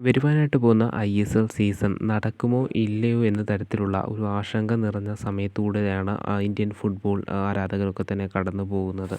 വരുവാനായിട്ട് പോകുന്ന I S L season നടക്കുമോ ഇല്ലയോ എന്ന തരത്തിലുള്ള ഒരു ആശങ്ക നിറഞ്ഞ സമയത്തൂടെയാണ് ഇന്ത്യൻ ഫുട്ബോൾ ആരാധകരൊക്കെ തന്നെ കടന്നു പോകുന്നത്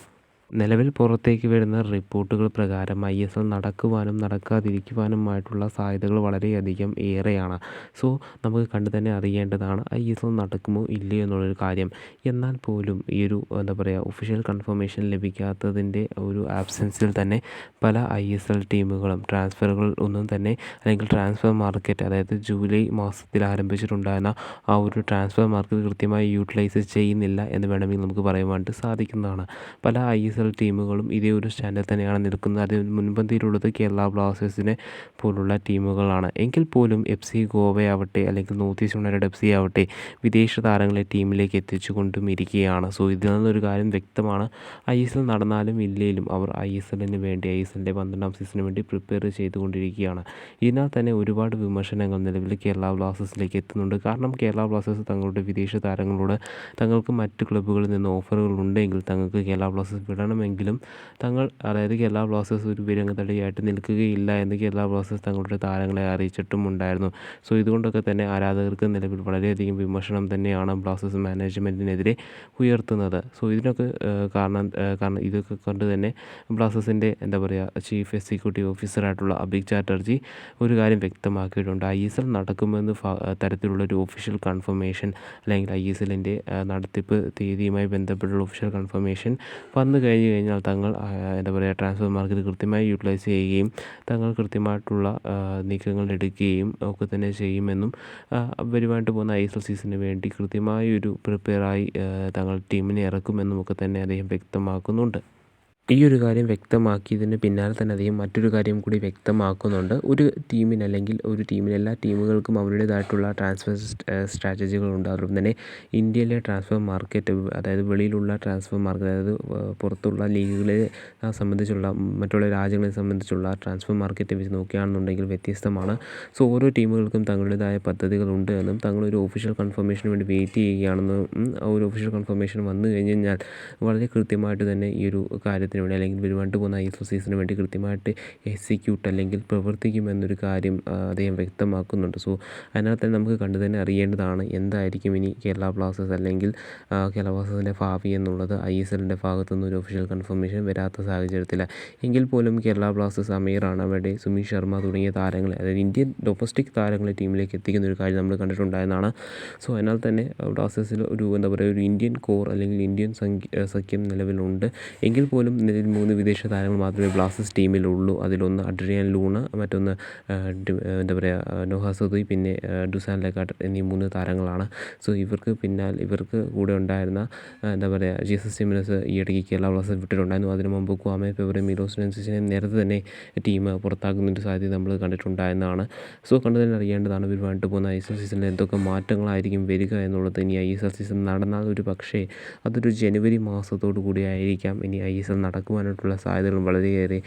നിലവിൽ പുറത്തേക്ക് വരുന്ന റിപ്പോർട്ടുകൾ പ്രകാരം ഐ എസ് എൽ നടക്കുവാനും നടക്കാതിരിക്കുവാനുമായിട്ടുള്ള സാധ്യതകൾ വളരെയധികം ഏറെയാണ്. സോ നമുക്ക് കണ്ടു തന്നെ അറിയേണ്ടതാണ് ഐ എസ് എൽ നടക്കുമോ ഇല്ലയോ എന്നുള്ളൊരു കാര്യം. എന്നാൽ പോലും ഈ ഒരു എന്താ പറയുക ഒഫീഷ്യൽ കൺഫർമേഷൻ ലഭിക്കാത്തതിന്റെ ഒരു ആബ്സെൻസിൽ തന്നെ പല ഐ എസ് എൽ ടീമുകളും ട്രാൻസ്ഫറുകൾ ഒന്നും തന്നെ അല്ലെങ്കിൽ ട്രാൻസ്ഫർ മാർക്കറ്റ് അതായത് ജൂലൈ മാസത്തിൽ ആരംഭിച്ചിട്ടുണ്ടായിരുന്ന ആ ഒരു ട്രാൻസ്ഫർ മാർക്കറ്റ് കൃത്യമായി യൂട്ടിലൈസ് ചെയ്യുന്നില്ല എന്ന് വേണമെങ്കിൽ നമുക്ക് പറയുവാനായിട്ട് സാധിക്കുന്നതാണ്. പല ഐ എസ് എൽ ടീമുകളും ഇതേ ഒരു സ്റ്റാൻഡിൽ തന്നെയാണ് നിൽക്കുന്നത്. അതിൽ മുൻപന്തിയിലുള്ളത് കേരള ബ്ലാസ്റ്റേഴ്സിനെ പോലുള്ള ടീമുകളാണ്. എങ്കിൽ പോലും എഫ് സി ഗോവയാവട്ടെ അല്ലെങ്കിൽ north east united F C ആവട്ടെ വിദേശ താരങ്ങളെ ടീമിലേക്ക് എത്തിച്ചു കൊണ്ടും ഇരിക്കുകയാണ്. സോ ഇതിൽ നിന്നൊരു കാര്യം വ്യക്തമാണ്. ഐ എസ് എൽ നടന്നാലും ഇല്ലെങ്കിലും അവർ ഐ എസ് എല്ലിന് വേണ്ടി ഐ എസ് എല്ലിന്റെ പന്ത്രണ്ടാം സീസണിന് വേണ്ടി പ്രിപ്പയർ ചെയ്തുകൊണ്ടിരിക്കുകയാണ്. ഇതിനാൽ തന്നെ ഒരുപാട് വിമർശനങ്ങൾ നിലവിൽ കേരള ബ്ലാസ്റ്റേഴ്സിലേക്ക് എത്തുന്നുണ്ട്. കാരണം കേരള ബ്ലാസ്റ്റേഴ്സ് തങ്ങളുടെ വിദേശ താരങ്ങളോട് തങ്ങൾക്ക് മറ്റ് ക്ലബ്ബുകളിൽ നിന്ന് ഓഫറുകൾ ഉണ്ടെങ്കിൽ തങ്ങൾക്ക് കേരള ബ്ലാസ്റ്റേഴ്സ് വിടണമെങ്കിലും തങ്ങൾ അതായത് കേരള ബ്ലാസ്റ്റേഴ്സ് ഒരു വിലങ്ങുതടിയായിട്ട് നിൽക്കുകയില്ല എന്ന് കേരള ബ്ലാസ്റ്റേഴ്സ് തങ്ങളുടെ താരങ്ങളെ അറിയിച്ചിട്ടും ഉണ്ടായിരുന്നു സോ ഇതുകൊണ്ടൊക്കെ തന്നെ ആരാധകർക്ക് നിലവിൽ വളരെയധികം വിമർശനം തന്നെയാണ് ബ്ലാസ്റ്റേഴ്സ് മാനേജ്മെന്റിനെതിരെ ഉയർത്തുന്നത്. സോ ഇതിനൊക്കെ കാരണം കാരണം ഇതൊക്കെ കൊണ്ട് തന്നെ ബ്ലാസ്റ്റേഴ്സിന്റെ എന്താ പറയുക ചീഫ് എക്സിക്യൂട്ടീവ് ഓഫീസറായിട്ടുള്ള അഭിക് ചാറ്റർജി ഒരു കാര്യം വ്യക്തമാക്കിയിട്ടുണ്ട്. ഐ എസ് എൽ നടക്കുമെന്ന് തരത്തിലുള്ള ഒരു ഒഫീഷ്യൽ കൺഫർമേഷൻ അല്ലെങ്കിൽ ഐ എസ് എല്ലിന്റെ നടത്തിപ്പ് തീയതിയുമായി ബന്ധപ്പെട്ടുള്ള ഒഫീഷ്യൽ കൺഫർമേഷൻ വന്നു കഴിഞ്ഞു കഴിഞ്ഞാൽ തങ്ങൾ എന്താ പറയുക ട്രാൻസ്ഫർ മാർക്കറ്റ് കൃത്യമായി യൂട്ടിലൈസ് ചെയ്യുകയും തങ്ങൾ കൃത്യമായിട്ടുള്ള നീക്കങ്ങൾ എടുക്കുകയും ഒക്കെ തന്നെ ചെയ്യുമെന്നും വരുമായിട്ട് പോകുന്ന ഐ എസ് എൽ സീസണിന് വേണ്ടി കൃത്യമായൊരു പ്രിപ്പയറായി തങ്ങൾ ടീമിനെ ഇറക്കുമെന്നും ഒക്കെ തന്നെ അദ്ദേഹം വ്യക്തമാക്കുന്നുണ്ട്. ഈ ഒരു കാര്യം വ്യക്തമാക്കിയതിന് പിന്നാലെ തന്നെ അദ്ദേഹം മറ്റൊരു കാര്യം കൂടി വ്യക്തമാക്കുന്നുണ്ട്. ഒരു ടീമിന് അല്ലെങ്കിൽ ഒരു ടീമിന് എല്ലാ ടീമുകൾക്കും അവരുടേതായിട്ടുള്ള ട്രാൻസ്ഫർ സ്ട്രാറ്റജികളുണ്ട് അതോടൊപ്പം തന്നെ ഇന്ത്യയിലെ ട്രാൻസ്ഫർ മാർക്കറ്റ് അതായത് വെളിയിലുള്ള ട്രാൻസ്ഫർ മാർക്കറ്റ് അതായത് പുറത്തുള്ള ലീഗുകളെ സംബന്ധിച്ചുള്ള മറ്റുള്ള രാജ്യങ്ങളെ സംബന്ധിച്ചുള്ള ട്രാൻസ്ഫർ മാർക്കറ്റ് വെച്ച് നോക്കുകയാണെന്നുണ്ടെങ്കിൽ വ്യത്യസ്തമാണ്. സോ ഓരോ ടീമുകൾക്കും തങ്ങളുടേതായ പദ്ധതികളുണ്ട് എന്നും തങ്ങളൊരു ഒഫീഷ്യൽ കൺഫർമേഷന് വേണ്ടി വെയിറ്റ് ചെയ്യുകയാണെന്നും ഒരു ഒഫീഷ്യൽ കൺഫർമേഷൻ വന്നു കഴിഞ്ഞ് കഴിഞ്ഞാൽ വളരെ കൃത്യമായിട്ട് തന്നെ ഈ ഒരു കാര്യത്തിന് വേണ്ടി അല്ലെങ്കിൽ വരുവാണ്ട് പോകുന്ന ഐ എസ് എൽ സീസണിന് വേണ്ടി കൃത്യമായിട്ട് എക്സിക്യൂട്ട് അല്ലെങ്കിൽ പ്രവർത്തിക്കുമെന്നൊരു കാര്യം അദ്ദേഹം വ്യക്തമാക്കുന്നുണ്ട്. സോ അതിനാൽ തന്നെ നമുക്ക് കണ്ടു തന്നെ അറിയേണ്ടതാണ് എന്തായിരിക്കും ഇനി കേരള ബ്ലാസ്റ്റേഴ്സ് അല്ലെങ്കിൽ കേരള ബ്ലാസ്റ്റേഴ്സിന്റെ ഭാവി എന്നുള്ളത്. ഐ എസ് എല്ലിന്റെ ഭാഗത്തു നിന്ന് ഒരു ഒഫീഷ്യൽ കൺഫർമേഷൻ വരാത്ത സാഹചര്യത്തിൽ എങ്കിൽ പോലും കേരള ബ്ലാസ്റ്റേഴ്സ് അമീർ ആണ്. അവിടെ സുമീഷ് ശർമ്മ തുടങ്ങിയ താരങ്ങളെ അതായത് ഇന്ത്യൻ ഡൊമസ്റ്റിക് താരങ്ങളെ ടീമിലേക്ക് എത്തിക്കുന്ന ഒരു കാര്യം നമ്മൾ കണ്ടിട്ടുണ്ടായെന്നാണ്. സോ അതിനാൽ തന്നെ ബ്ലാസ്റ്റേഴ്സിൽ ഒരു എന്താ പറയുക ഒരു ഇന്ത്യൻ കോർ അല്ലെങ്കിൽ ഇന്ത്യൻ സഖ്യം നിലവിലുണ്ട്. എങ്കിൽ പോലും നിലവിൽ മൂന്ന് വിദേശ താരങ്ങൾ മാത്രമേ ബ്ലാസ്റ്റേഴ്സ് ടീമിലുള്ളൂ. അതിലൊന്ന് അഡ്രിയാൻ ലൂണ മറ്റൊന്ന് എന്താ പറയുക നോഹ സദുയ് പിന്നെ ഡുസാൻ ലെഗാട്ട് എന്നീ മൂന്ന് താരങ്ങളാണ്. സോ ഇവർക്ക് പിന്നാലെ ഇവർക്ക് കൂടെ ഉണ്ടായിരുന്ന എന്താ പറയുക ജീസസ് സിമിനസ് ഈയിടയ്ക്ക് കേരള ബ്ലാസ്റ്റേഴ്സ് വിട്ടിട്ടുണ്ടായിരുന്നു. അതിനു മുമ്പ് ക്വാമെ ഫെബ്രെ മിലോസ് നെൻസിനെ നേരത്തെ തന്നെ ടീം പുറത്താക്കുന്നൊരു സാധ്യത നമ്മൾ കണ്ടിട്ടുണ്ടായിരുന്നതാണ്. സോ കണ്ടു തന്നെ അറിയേണ്ടതാണ് വരുവാനായിട്ട് പോകുന്ന ഐ എസ് എൽ സീസണിൽ എന്തൊക്കെ മാറ്റങ്ങളായിരിക്കും വരിക എന്നുള്ളത്. ഇനി ഐ എസ് എൽ സീസൺ നടന്നാൽ ഒരു പക്ഷേ അതൊരു ജനുവരി മാസത്തോടു കൂടി ആയിരിക്കാം ഇനി ഐ എസ് എൽ നടക്കുവാനായിട്ടുള്ള സാധ്യതകൾ വളരെയേറെ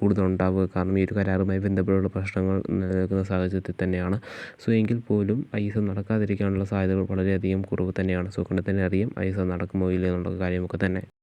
കൂടുതലുണ്ടാവുക. കാരണം ഈ ഒരു കരാറുമായി ബന്ധപ്പെട്ടുള്ള പ്രശ്നങ്ങൾ നിലനിൽക്കുന്ന സാഹചര്യത്തിൽ തന്നെയാണ്. സോ എങ്കിൽ പോലും ഐ എസ് എൽ നടക്കാതിരിക്കാനുള്ള സാധ്യതകൾ വളരെയധികം കുറവ് തന്നെയാണ്. സോ കണ്ടു തന്നെ അറിയാം ഐ എസ് എൽ നടക്കുമോ ഇല്ലയോ എന്നുള്ള കാര്യമൊക്കെ തന്നെ.